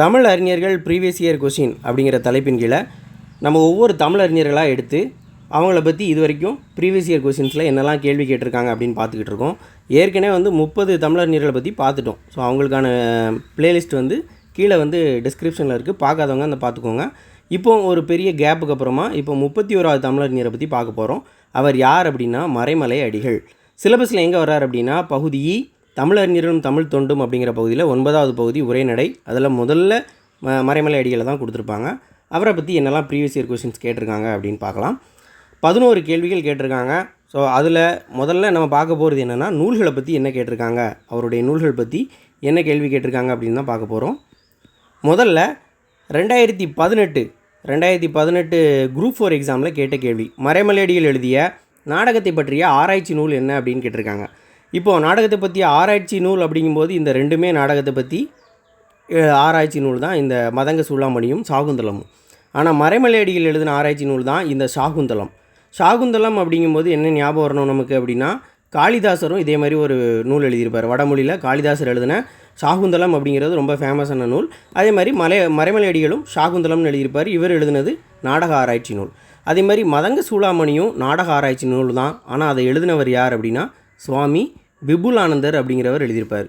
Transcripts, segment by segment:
தமிழ் அறிஞர்கள் previous year question அப்படிங்கிற தலைப்பின் கீழே நம்ம ஒவ்வொரு தமிழ் அறிஞர்களாக எடுத்து அவங்கள பற்றி இது வரைக்கும் ப்ரீவியஸ் இயர் கொஷின்ஸில் என்னெல்லாம் கேள்வி கேட்டிருக்காங்க அப்படின்னு பார்த்துக்கிட்டு இருக்கோம். ஏற்கனவே வந்து முப்பது தமிழறிஞர்களை பற்றி பார்த்துட்டோம். ஸோ அவங்களுக்கான பிளேலிஸ்ட் வந்து கீழே வந்து டிஸ்கிரிப்ஷனில் இருக்குது பார்க்காதவங்க அந்த பார்த்துக்கோங்க. இப்போ ஒரு பெரிய கேப்புக்கு அப்புறமா இப்போ முப்பத்தி ஓராவது தமிழறிஞரை பற்றி பார்க்க போகிறோம் அவர் யார் அப்படின்னா? மறைமலை அடிகள். சிலபஸில் எங்கே வர்றார் அப்படின்னா? பகுதி தமிழறிஞரும் தமிழறிஞர்களும் தமிழ் தொண்டும் அப்படிங்கிற பகுதியில் ஒன்பதாவது பகுதி உரைநடை அதில் முதல்ல ம மறைமலை அடிகளை தான் கொடுத்துருப்பாங்க. அவரை பற்றி என்னெல்லாம் ப்ரீவியஸ் இயர் கொஷின்ஸ் கேட்டிருக்காங்க அப்படின்னு பார்க்கலாம். பதினோரு கேள்விகள் கேட்டிருக்காங்க. ஸோ அதில் முதல்ல நம்ம பார்க்க போகிறது என்னென்னா நூல்களை பற்றி என்ன கேட்டிருக்காங்க? அவருடைய நூல்கள் பற்றி என்ன கேள்வி கேட்டிருக்காங்க அப்படின்னு தான் பார்க்க போகிறோம் முதல்ல ரெண்டாயிரத்தி பதினெட்டு ரெண்டாயிரத்தி பதினெட்டு குரூப் ஃபோர் எக்ஸாமில் கேட்ட கேள்வி. மறைமலையடிகள் எழுதிய நாடகத்தை பற்றிய ஆராய்ச்சி நூல் என்ன அப்படின்னு கேட்டிருக்காங்க. இப்போது நாடகத்தை பற்றிய ஆராய்ச்சி நூல் அப்படிங்கும்போது இந்த ரெண்டுமே நாடகத்தை பற்றி ஆராய்ச்சி நூல் தான். இந்த மதங்க சூளாமணியும் சாகுந்தலமும். ஆனால் மறைமலையடிகள் எழுதின ஆராய்ச்சி நூல் தான் இந்த சாகுந்தலம். சாகுந்தலம் அப்படிங்கும்போது என்ன ஞாபகம் வரணும் நமக்கு அப்படின்னா காளிதாசரும் இதே மாதிரி ஒரு நூல் எழுதியிருப்பார். வடமொழியில் காளிதாசர் எழுதின சாகுந்தலம் அப்படிங்கிறது ரொம்ப ஃபேமஸான நூல். அதே மாதிரி மலை மறைமலையடிகளும் சாகுந்தலம்னு எழுதியிருப்பார். இவர் எழுதினது நாடக ஆராய்ச்சி நூல். அதே மாதிரி மதங்க சூளாமணியும் நாடக ஆராய்ச்சி நூல் தான். ஆனால் அதை எழுதினவர் யார் அப்படின்னா சுவாமி விபுலானந்தர் அப்படிங்கிறவர் எழுதியிருப்பார்.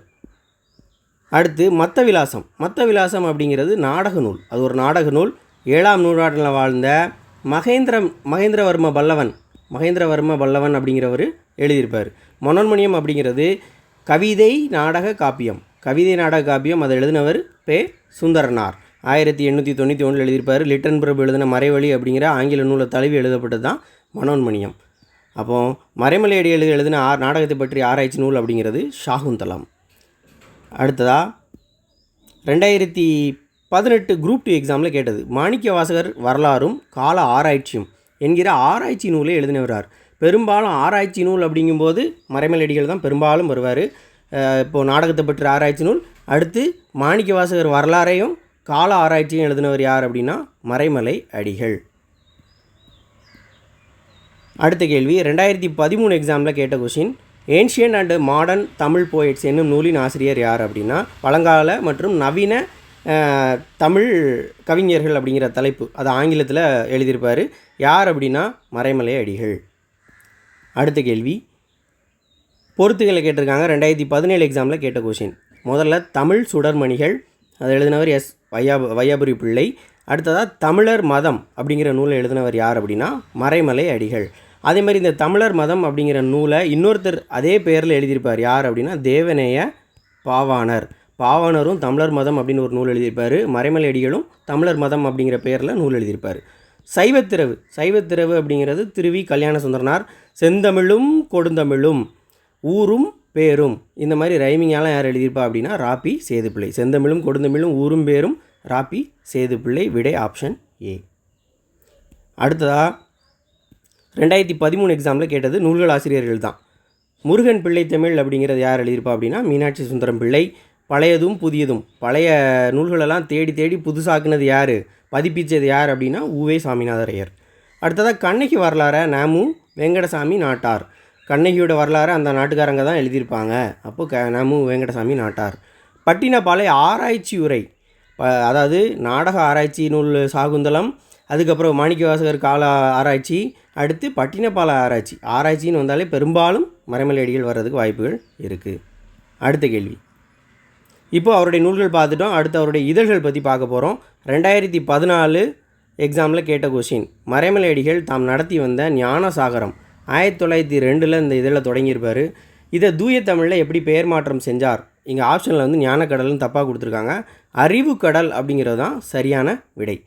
அடுத்து மத்த விலாசம் மத்த விலாசம் அப்படிங்கிறது நாடக நூல். அது ஒரு நாடக நூல். ஏழாம் நூற்றாண்டில் வாழ்ந்த மகேந்திர மகேந்திரவர்ம பல்லவன் மகேந்திரவர்ம பல்லவன் அப்படிங்கிறவர் எழுதியிருப்பார். மனோன்மணியம் அப்படிங்கிறது கவிதை நாடக காப்பியம். கவிதை நாடக காப்பியம் அதை எழுதினவர் பே. சுந்தரனார். ஆயிரத்தி எண்ணூற்றி தொண்ணூற்றி ஒன்றில் எழுதியிருப்பார். லிட்டன் பிரபு எழுதின மறைவழி அப்படிங்கிற ஆங்கில நூலை தழுவி எழுதப்பட்டது தான் மனோன்மணியம். அப்போ மறைமலையடி எழுதி எழுதின ஆ நாடகத்தை பற்றி ஆராய்ச்சி நூல் அப்படிங்கிறது ஷாகுந்தலம். அடுத்ததாக ரெண்டாயிரத்தி பதினெட்டு குரூப் டூ எக்ஸாமில் கேட்டது. மாணிக்க வாசகர் வரலாறும் கால ஆராய்ச்சியும் என்கிற ஆராய்ச்சி நூலை எழுதினவரார். பெரும்பாலும் ஆராய்ச்சி நூல் அப்படிங்கும்போது மறைமலடிகள் தான் பெரும்பாலும் வருவார். இப்போது நாடகத்தை பற்றி ஆராய்ச்சி நூல். அடுத்து மாணிக்க வாசகர் வரலாறையும் கால ஆராய்ச்சியும் எழுதினவர் யார் அப்படின்னா மறைமலை அடிகள். அடுத்த கேள்வி. ரெண்டாயிரத்தி பதிமூணு எக்ஸாமில் கேட்ட question ancient and modern Tamil poets என்னும் நூலின் ஆசிரியர் யார் அப்படின்னா பழங்கால மற்றும் நவீன தமிழ் கவிஞர்கள் அப்படிங்கிற தலைப்பு அது ஆங்கிலத்தில் எழுதியிருப்பார். யார் அப்படின்னா மறைமலை அடிகள். அடுத்த கேள்வி. பொறுத்துகளை கேட்டிருக்காங்க ரெண்டாயிரத்தி பதினேழு எக்ஸாமில் கேட்ட கொஷின் முதல்ல தமிழ் சுடர்மணிகள் அதை எழுதினவர் எஸ் வையா வையாபுரி பிள்ளை. அடுத்ததாக தமிழர் மதம் அப்படிங்கிற நூலை எழுதினவர் யார் அப்படின்னா மறைமலை அடிகள். அதே மாதிரி இந்த தமிழர் மதம் அப்படிங்கிற நூலை இன்னொருத்தர் அதே பேரில் எழுதியிருப்பார். யார் அப்படின்னா தேவநேய பாவாணர். பாவாணரும் தமிழர் மதம் அப்படின்னு ஒரு நூல் எழுதியிருப்பார். மறைமலையடிகளும் தமிழர் மதம் அப்படிங்கிற பேரில் நூல் எழுதியிருப்பார். சைவத்திரவு. சைவத்திரவு அப்படிங்கிறது திருவி கல்யாண சுந்தரனார் செந்தமிழும் கொடுந்தமிழும் ஊரும் பேரும். இந்த மாதிரி ரைமிங்காலாம் யார் எழுதியிருப்பா அப்படின்னா ராப்பி சேதுப்பிள்ளை. செந்தமிழும் கொடுந்தமிழும் ஊரும் பேரும் ராப்பி சேதுப்பிள்ளை விடை ஆப்ஷன் ஏ. அடுத்ததாக ரெண்டாயிரத்தி பதிமூணு எக்ஸாமில் கேட்டது நூல்கள் ஆசிரியர்கள் தான் முருகன் பிள்ளை தமிழ் அப்படிங்கிறது யார் எழுதியிருப்பா அப்படின்னா மீனாட்சி சுந்தரம் பிள்ளை. பழையதும் புதியதும். பழைய நூல்களெல்லாம் தேடி தேடி புதுசாக்குனது யார்? பதிப்பிச்சது யார் அப்படின்னா ஊவே சாமிநாதர் ஐயர் அடுத்ததாக கண்ணகி வரலாறை நாமு வெங்கடசாமி நாட்டார். கண்ணகியோட வரலாறு அந்த நாட்டுக்காரங்க தான் எழுதியிருப்பாங்க. அப்போ க நாமு வெங்கடசாமி நாட்டார். பட்டினப்பாலை ஆராய்ச்சி உரை ப- அதாவது நாடக ஆராய்ச்சி நூல் சாகுந்தலம் அதுக்கப்புறம் மாணிக்கவாசகர் கால ஆராய்ச்சி அடுத்து பட்டினப்பால ஆராய்ச்சி. ஆராய்ச்சின்னு வந்தாலே பெரும்பாலும் மறைமலையடிகள் வர்றதுக்கு வாய்ப்புகள் இருக்குது அடுத்த கேள்வி. இப்போ அவருடைய நூல்கள் பார்த்துட்டோம். அடுத்து அவருடைய இதழ்கள் பற்றி பார்க்க போகிறோம் ரெண்டாயிரத்தி பதினாலு எக்ஸாமில் கேட்ட கொஷின் மறைமலையடிகள் தாம் நடத்தி வந்த ஞானசாகரம். ஆயிரத்தி தொள்ளாயிரத்தி ரெண்டில் இந்த இதழில் தொடங்கியிருப்பார். இதை தூய தமிழில் எப்படி பெயர் மாற்றம் செஞ்சார்? இங்கே ஆப்ஷனில் வந்து ஞானக்கடல்னு தப்பாக கொடுத்துருக்காங்க. அறிவு கடல் அப்படிங்கிறது தான் சரியான விடை.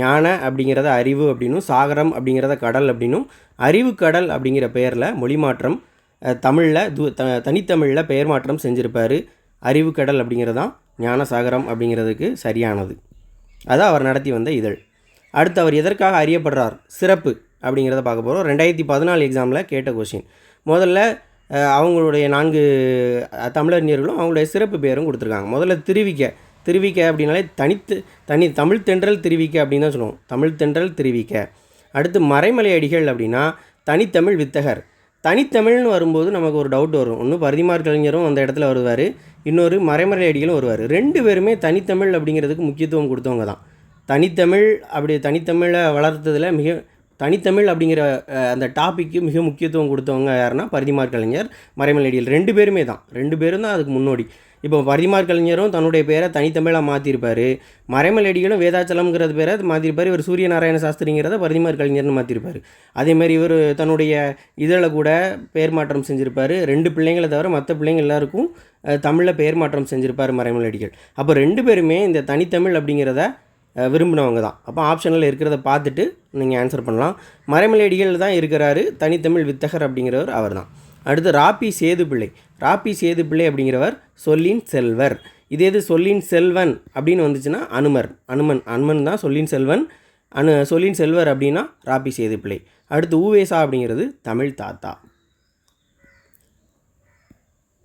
ஞான அப்படிங்கிறத அறிவு அப்படின்னும் சாகரம் அப்படிங்கிறத கடல் அப்படின்னும் அறிவு கடல் அப்படிங்கிற பெயரில் மொழி மாற்றம் தமிழில் து த தனித்தமிழில் பெயர் மாற்றம் செஞ்சுருப்பார். அறிவு கடல் அப்படிங்கிறது தான் சாகரம் அப்படிங்கிறதுக்கு சரியானது. அதான் அவர் நடத்தி வந்த இதழ். அடுத்து அவர் எதற்காக அறியப்படுறார்? சிறப்பு அப்படிங்கிறத பார்க்க போகிறோம் ரெண்டாயிரத்தி பதினாலு எக்ஸாமில் கேட்ட கொஷின் முதல்ல அவங்களுடைய நான்கு தமிழறிஞர்களும் அவங்களுடைய சிறப்பு பேரும் கொடுத்துருக்காங்க. முதல்ல திருவிக்க திருவிக்க அப்படின்னாலே தனித்து தனி தமிழ் தென்றல் திருவிக்க அப்படின்னு தான் சொல்லுவோம். தமிழ் தென்றல் திருவிக்க அடுத்து மறைமலை அடிகள் அப்படின்னா தனித்தமிழ் வித்தகர். தனித்தமிழ்னு வரும்போது நமக்கு ஒரு டவுட் வரும். ஒன்று பரிதிமார் கலைஞரும் அந்த இடத்துல வருவார். இன்னொரு மறைமலை அடிகளும் வருவார். ரெண்டு பேருமே தனித்தமிழ் அப்படிங்கிறதுக்கு முக்கியத்துவம் கொடுத்தவங்க தான். தனித்தமிழ் அப்படி தனித்தமிழை வளர்த்ததில் மிக தனித்தமிழ் அப்படிங்கிற அந்த டாப்பிக்கு மிக முக்கியத்துவம் கொடுத்தவங்க யாருன்னா பரிதிமார் கலைஞர் மறைமலை அடிகள். ரெண்டு பேருமே தான். ரெண்டு பேரும் தான் அதுக்கு முன்னோடி. இப்போ வரிமார் கலைஞரும் தன்னுடைய பேரை தனித்தமிழாக மாற்றிருப்பார் மறைமலடிகளும் வேதாச்சலம்ங்கிறது பேரை மாற்றிருப்பார் இவர் சூரிய நாராயண சாஸ்திரிங்கிறத பரிதிமார் கலைஞர்னு மாற்றிருப்பார் அதேமாதிரி இவர் தன்னுடைய இதில் கூட பேர் மாற்றம் செஞ்சுருப்பார். ரெண்டு பிள்ளைங்களை தவிர மற்ற பிள்ளைங்க எல்லாருக்கும் தமிழில் பேர் மாற்றம் செஞ்சுருப்பார் மறைமலடிகள் அப்போ ரெண்டு பேருமே இந்த தனித்தமிழ் அப்படிங்கிறத விரும்பினவங்க தான். அப்போ ஆப்ஷனில் இருக்கிறத பார்த்துட்டு நீங்கள் ஆன்சர் பண்ணலாம். மறைமலையடிகள் தான் இருக்கிறாரு. தனித்தமிழ் வித்தகர் அப்படிங்கிறவர் அவர் தான் அடுத்து ராப்பி சேதுப்பிள்ளை ராப்பி சேதுப்பிள்ளை அப்படிங்கிறவர் சொல்லின் செல்வர். இதே இது சொல்லின் செல்வன் அப்படின்னு வந்துச்சுன்னா அனுமர். அனுமன் அனுமன் தான் சொல்லின் செல்வன். அனு சொல்லின் செல்வர் அப்படின்னா ராப்பி சேதுப்பிள்ளை அடுத்து ஊவேசா அப்படிங்கிறது தமிழ் தாத்தா.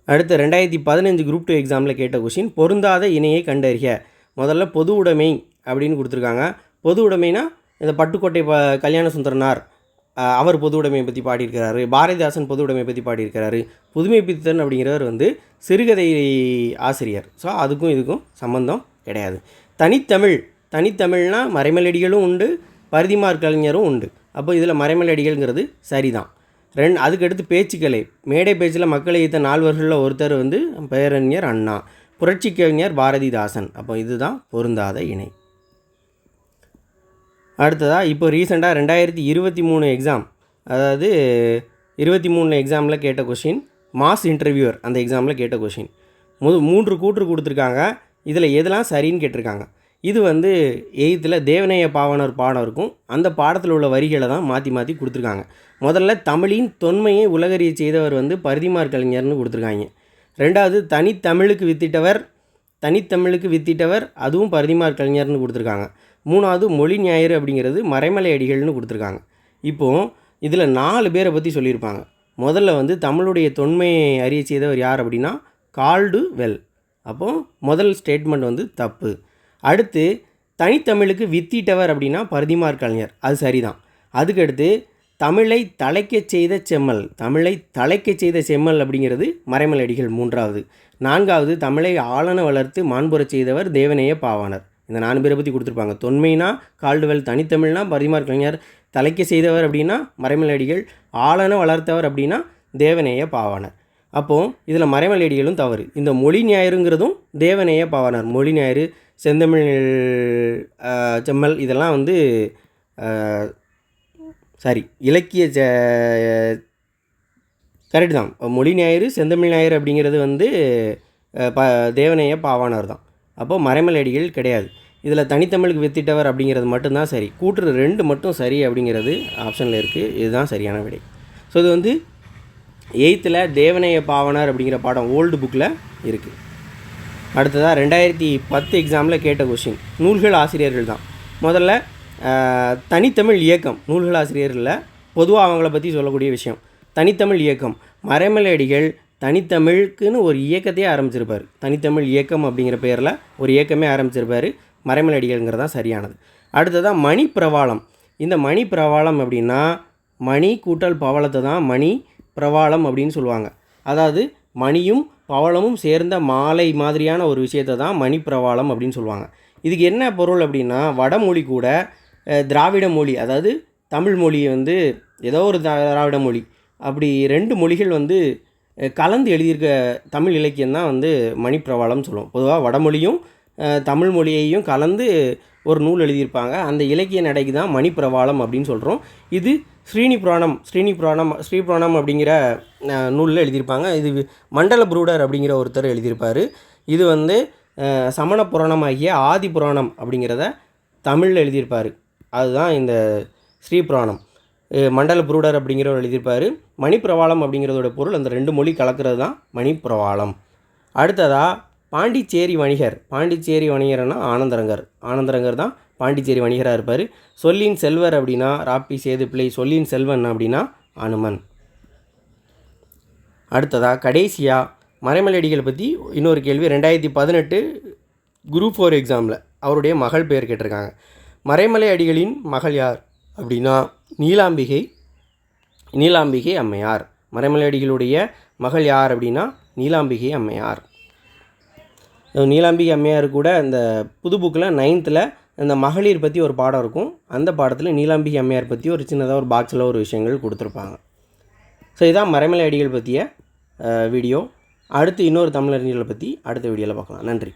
அடுத்து ரெண்டாயிரத்தி பதினஞ்சு குரூப் டூ எக்ஸாமில் கேட்ட கொஷின் பொருந்தாத இணையை கண்டறிக. முதல்ல பொது உடைமை அப்படின்னு கொடுத்துருக்காங்க. பொது உடைமைனா இந்த பட்டுக்கோட்டை ப கல்யாண சுந்தரனார். அவர் பொது உடைமையை பற்றி பாடியிருக்கிறாரு. பாரதிதாசன் பொது உடைமையை பற்றி பாடியிருக்கிறாரு. புதுமை பித்தன் அப்படிங்கிறவர் வந்து சிறுகதை ஆசிரியர். ஸோ அதுக்கும் இதுக்கும் சம்பந்தம் கிடையாது. தனித்தமிழ் தனித்தமிழ்னா மறைமலடிகளும் உண்டு பரிதிமார் கலைஞரும் உண்டு. அப்போ இதில் மறைமலடிகள்ங்கிறது சரிதான். ரெண்டு அதுக்கடுத்து பேச்சுக்கலை. மேடை பேச்சில் மக்களை ஈர்த்த நால்வர்களில் ஒருத்தர் வந்து பேரறிஞர் அண்ணா புரட்சி கவிஞர் பாரதிதாசன். அப்போ இதுதான் பொருந்தாத இணை. அடுத்ததாக இப்போ ரீசெண்டாக ரெண்டாயிரத்தி இருபத்தி மூணு எக்ஸாம் அதாவது இருபத்தி மூணு எக்ஸாமில் கேட்ட கொஷின் மாஸ் இன்டர்வியூவர் அந்த எக்ஸாமில் கேட்ட கொஷின் முது மூன்று கூற்று கொடுத்துருக்காங்க. இதில் எதெல்லாம் சரின்னு கேட்டிருக்காங்க. இது வந்து எயித்தில் தேவநேய பாவனர் பாடம் இருக்கும். அந்த பாடத்தில் உள்ள வரிகளை தான் மாற்றி மாற்றி கொடுத்துருக்காங்க. முதல்ல தமிழின் தொன்மையை உலகறிய செய்தவர் வந்து பரிதிமார் கலைஞர்னு கொடுத்துருக்காங்க. ரெண்டாவது தனித்தமிழுக்கு வித்திட்டவர் தனித்தமிழுக்கு வித்திட்டவர் அதுவும் பரிதிமார் கலைஞர்னு கொடுத்துருக்காங்க. மூணாவது மொழி ஞாயிறு அப்படிங்கிறது மறைமலை அடிகள்னு கொடுத்துருக்காங்க. இப்போது இதில் நாலு பேரை பற்றி சொல்லியிருப்பாங்க. முதல்ல வந்து தமிழுடைய தொன்மையை அறிய செய்தவர் யார் அப்படின்னா கால்டு வெல் அப்போது முதல் ஸ்டேட்மெண்ட் வந்து தப்பு. அடுத்து தனித்தமிழுக்கு வித்திட்டவர் அப்படின்னா பரிதிமார் கலைஞர். அது சரிதான். அதுக்கடுத்து தமிழை தலைக்கச் செய்த செம்மல். தமிழை தலைக்கச் செய்த செம்மல் அப்படிங்கிறது மறைமலடிகள் மூன்றாவது. நான்காவது தமிழை ஆளன வளர்த்து மாண்புறச் செய்தவர் தேவநேய பாவாணர். இந்த நாலு பேரை பற்றி கொடுத்துருப்பாங்க. தொன்மைனா கால்டுவெல் தனித்தமிழ்னா பரிமார் கலைஞர் தலைக்க செய்தவர் அப்படின்னா மறைமலை அடிகள் ஆளன வளர்த்தவர் அப்படின்னா தேவநேய பாவாணர் அப்போது இதில் மறைமலடிகளும் தவறு. இந்த மொழி ஞாயிறுங்கிறதும் தேவநேய பாவாணர் மொழி ஞாயிறு செந்தமிழ் செம்மல் இதெல்லாம் வந்து சாரி இலக்கிய கரெக்டு தான். மொழி ஞாயிறு செந்தமிழ் ஞாயிறு அப்படிங்கிறது வந்து ப தேவநேய பாவானார் தான் அப்போது மறைமலடிகள் கிடையாது. இதில் தனித்தமிழுக்கு வித்திட்டவர் அப்படிங்கிறது மட்டும்தான் சரி. கூட்டுற ரெண்டு மட்டும் சரி அப்படிங்கிறது ஆப்ஷனில் இருக்குது இதுதான் சரியான விடை. ஸோ இது வந்து எயித்தில் தேவநேய பாவனர் அப்படிங்கிற பாடம் ஓல்டு புக்கில் இருக்குது அடுத்ததாக ரெண்டாயிரத்தி பத்து எக்ஸாமில் கேட்ட கொஷின் நூல்கள் ஆசிரியர்கள் தான். முதல்ல தனித்தமிழ் இயக்கம். நூல்கள் ஆசிரியர்களில் பொதுவாக அவங்கள பற்றி சொல்லக்கூடிய விஷயம். தனித்தமிழ் இயக்கம். மறைமலையடிகள் தனித்தமிழுக்குன்னு ஒரு இயக்கத்தையே ஆரம்பிச்சிருப்பார். தனித்தமிழ் இயக்கம் அப்படிங்கிற பேரில் ஒரு இயக்கமே ஆரம்பிச்சிருப்பார். மறைமலை அடிகள்ங்கிறது தான் சரியானது. அடுத்ததாக மணி பிரவாளம் இந்த மணி பிரவாளம் அப்படின்னா மணி கூட்டல் பவளத்தை தான் மணி பிரவாளம் அப்படின்னு சொல்லுவாங்க. அதாவது மணியும் பவளமும் சேர்ந்த மாலை மாதிரியான ஒரு விஷயத்தை தான் மணி பிரவாளம் அப்படின்னு சொல்லுவாங்க. இதுக்கு என்ன பொருள் அப்படின்னா வடமொழி கூட திராவிட மொழி அதாவது தமிழ் மொழி வந்து ஏதோ ஒரு திராவிட மொழி அப்படி ரெண்டு மொழிகள் வந்து கலந்து எழுதியிருக்க தமிழ் இலக்கியம் தான் வந்து மணிப்பிரவாளம்னு சொல்லுவோம். பொதுவாக வடமொழியும் தமிழ் மொழியையும் கலந்து ஒரு நூல் எழுதியிருப்பாங்க. அந்த இலக்கிய நடைக்கு தான் மணிப்பிரவாளம் அப்படின்னு சொல்கிறோம் இது ஸ்ரீனி புராணம் ஸ்ரீனி புராணம் ஸ்ரீ புராணம் அப்படிங்கிற நூலில் எழுதியிருப்பாங்க. இது மண்டல புரூடர் அப்படிங்கிற ஒருத்தர் எழுதியிருப்பார். இது வந்து சமண புராணம் ஆகிய ஆதி புராணம் அப்படிங்கிறத தமிழில் எழுதியிருப்பார். அதுதான் இந்த ஸ்ரீ புராணம். மண்டல புரூடர் அப்படிங்கிறவர் எழுதியிருப்பார். மணிப்பிரவாளம் அப்படிங்கிறதோட பொருள் அந்த ரெண்டு மொழி கலக்கிறது தான் மணிப்பிரவாளம் அடுத்ததாக பாண்டிச்சேரி வணிகர். பாண்டிச்சேரி வணிகர்னா ஆனந்தரங்கர். ஆனந்தரங்கர் தான் பாண்டிச்சேரி வணிகராக இருப்பார். சொல்லின் செல்வர் அப்படின்னா ராப்பி சேதுப்பிள்ளை சொல்லின் செல்வன் அப்படின்னா அனுமன். அடுத்ததாக கடைசியாக மறைமலையடிகளை பற்றி இன்னொரு கேள்வி. ரெண்டாயிரத்தி பதினெட்டு குரூப் ஃபோர் எக்ஸாமில் அவருடைய மகள் பெயர் கேட்டிருக்காங்க. மறைமலை அடிகளின் மகள் யார் அப்படின்னா நீலாம்பிகை நீலாம்பிகை அம்மையார். மறைமலை அடிகளுடைய மகள் யார் அப்படின்னா நீலாம்பிகை அம்மையார். நீலாம்பிகை அம்மையார் கூட இந்த புது புக்கில் நைன்த்தில் இந்த மகளிர் பற்றி ஒரு பாடம் இருக்கும். அந்த பாடத்தில் நீலாம்பிகை அம்மையார் பற்றி ஒரு சின்னதாக ஒரு பாக்ஸில் ஒரு விஷயங்கள் கொடுத்துருப்பாங்க. ஸோ இதான் மறைமலை அடிகள் பற்றிய வீடியோ அடுத்து இன்னொரு தமிழறிஞர்களை பற்றி அடுத்த வீடியோவில் பார்க்கலாம். நன்றி.